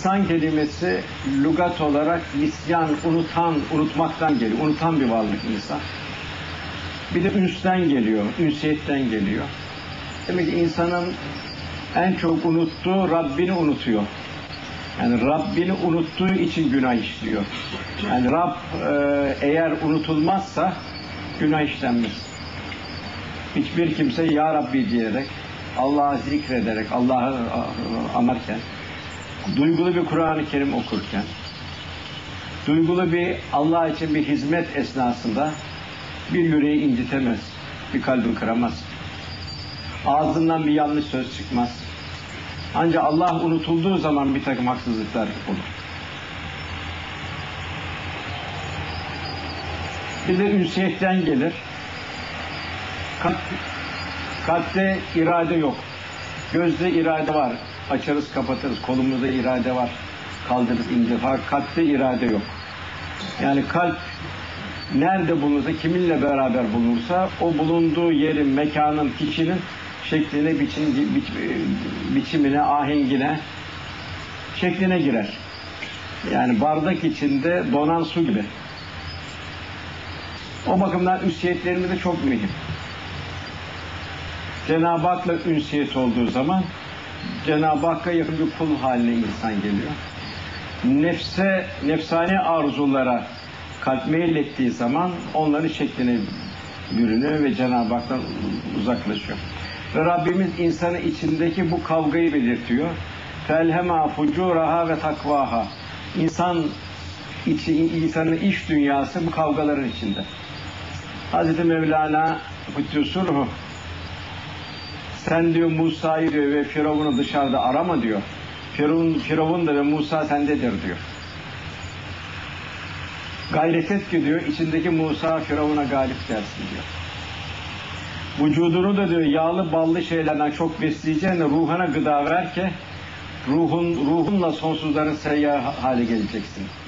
İnsan kelimesi lügat olarak nisyan, unutan, unutmaktan geliyor. Unutan bir varlık insan. Bir de ünsten geliyor, ünsiyetten geliyor. Demek ki insanın en çok unuttuğu Rabbini unutuyor. Yani Rabbini unuttuğu için günah işliyor. Yani Rab e, eğer unutulmazsa günah işlenmez. Hiçbir kimse Ya Rabbi diyerek, Allah'ı zikrederek, Allah'ı anarken, duygulu bir Kur'an-ı Kerim okurken, duygulu bir Allah için bir hizmet esnasında bir yüreği incitemez, bir kalbi kıramaz. Ağzından bir yanlış söz çıkmaz. Ancak Allah unutulduğu zaman bir takım haksızlıklar olur. Bir de ünsiyetten gelir. Kalp, kalpte irade yok. Gözde irade var. Açarız kapatırız. Kolumuzda irade var. Kaldırırız indir. Kalpte irade yok. Yani kalp nerede bulunursa, kiminle beraber bulunursa o bulunduğu yerin, mekanın, kişinin şekline, biçim, biç, biçimine, ahengine, şekline girer. Yani bardak içinde donan su gibi. O bakımdan ünsiyetlerimiz de çok mühim. Cenab-ı Hak'la ünsiyet olduğu zaman Cenab-ı Hakk'a yakın bir kul haline insan geliyor. Nefse, nefsani arzulara kalp meylettiği zaman onların şekline bürünüyor ve Cenab-ı Hak'tan uzaklaşıyor. Ve Rabbimiz insanı içindeki bu kavgayı belirtiyor. Felhema fucuraha ve takvaha. İnsan içi, insanın iş dünyası bu kavgaların içinde. Hazreti Mevlana Kutlusurhu sen diyor Musa'yı diyor ve Firavun'u dışarıda arama diyor. Firavun, Firavun da ve Musa sendedir diyor. Gayret et ki diyor içindeki Musa Firavun'a galip gelsin diyor. Vücudunu da diyor yağlı ballı şeylerden çok besleyeceğine ruhuna gıda ver ki ruhun ruhunla sonsuzların seyyar hale geleceksin. buyuruyor.